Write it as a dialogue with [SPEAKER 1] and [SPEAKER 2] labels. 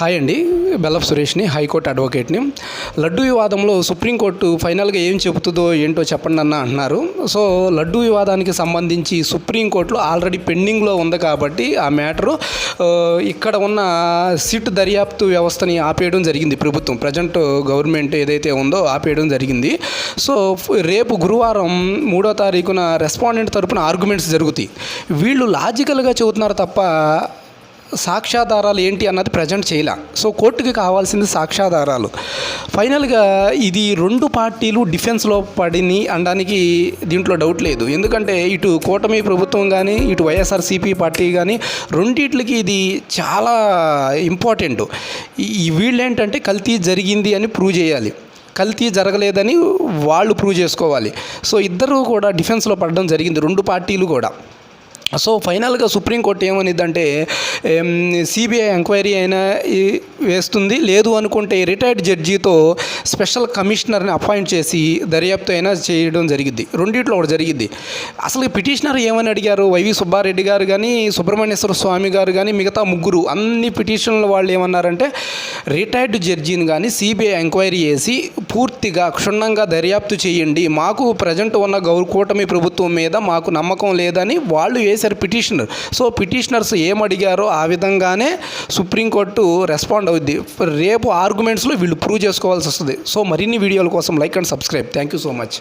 [SPEAKER 1] Hi అండి బెల్లఫ్ సురేష్ని high court అడ్వకేట్ని. Laddu వివాదంలో supreme court ఫైనల్గా ఏం చెబుతుందో ఏంటో చెప్పండి అన్న అంటున్నారు. సో లడ్డు వివాదానికి సంబంధించి సుప్రీంకోర్టులో ఆల్రెడీ పెండింగ్లో ఉంది కాబట్టి ఆ మ్యాటరు ఇక్కడ ఉన్న సిట్ దర్యాప్తు వ్యవస్థని ఆపేయడం జరిగింది ప్రభుత్వం. ప్రజెంట్ గవర్నమెంట్ ఏదైతే ఉందో ఆపేయడం జరిగింది. సో రేపు గురువారం మూడో తారీఖున రెస్పాండెంట్ తరపున ఆర్గ్యుమెంట్స్ జరుగుతాయి. వీళ్ళు లాజికల్గా చెబుతున్నారు తప్ప సాక్ష్యాధారాలు ఏంటి అన్నది ప్రజెంట్ చేయలే. సో కోర్టుకి కావాల్సింది సాక్ష్యాధారాలు. ఫైనల్గా ఇది రెండు పార్టీలు డిఫెన్స్లో పడిని అనడానికి దీంట్లో డౌట్ లేదు. ఎందుకంటే ఇటు కూటమి ప్రభుత్వం కానీ ఇటు వైఎస్ఆర్సీపీ పార్టీ కానీ రెండిట్లకి ఇది చాలా ఇంపార్టెంట్. ఈ వీళ్ళు ఏంటంటే కల్తీ జరిగింది అని ప్రూవ్ చేయాలి. కల్తీ జరగలేదని వాళ్ళు ప్రూవ్ చేసుకోవాలి. సో ఇద్దరు కూడా డిఫెన్స్లో పడడం జరిగింది. రెండు పార్టీలు కూడా. సో ఫైనల్గా సుప్రీంకోర్టు ఏమనిద్దంటే సిబిఐ ఎంక్వైరీ అయినా వేస్తుంది. లేదు అనుకుంటే రిటైర్డ్ జడ్జితో స్పెషల్ కమిషనర్ని అపాయింట్ చేసి దర్యాప్తు అయినా చేయడం జరిగింది రెండిట్లో ఒకటి జరిగింది అసలు పిటిషనర్ ఏమని అడిగారు? వైవి సుబ్బారెడ్డి గారు కానీ సుబ్రహ్మణ్యేశ్వర స్వామి గారు కానీ మిగతా ముగ్గురు అన్ని పిటిషన్ల వాళ్ళు ఏమన్నారంటే రిటైర్డ్ జడ్జిని కానీ సిబిఐ ఎంక్వైరీ చేసి పూర్తిగా క్షుణ్ణంగా దర్యాప్తు చేయండి. మాకు ప్రజెంట్ ఉన్న గౌరవ కూటమి ప్రభుత్వం మీద మాకు నమ్మకం లేదని వాళ్ళు వేసి చేశారు పిటిషనర్. సో పిటిషనర్స్ ఏమడిగారో ఆ విధంగానే సుప్రీంకోర్టు రెస్పాండ్ అవుద్ది. రేపు ఆర్గ్యుమెంట్స్లో వీళ్ళు ప్రూవ్ చేసుకోవాల్సి వస్తుంది. సో మరిన్ని వీడియోల కోసం like and subscribe. Thank you so much.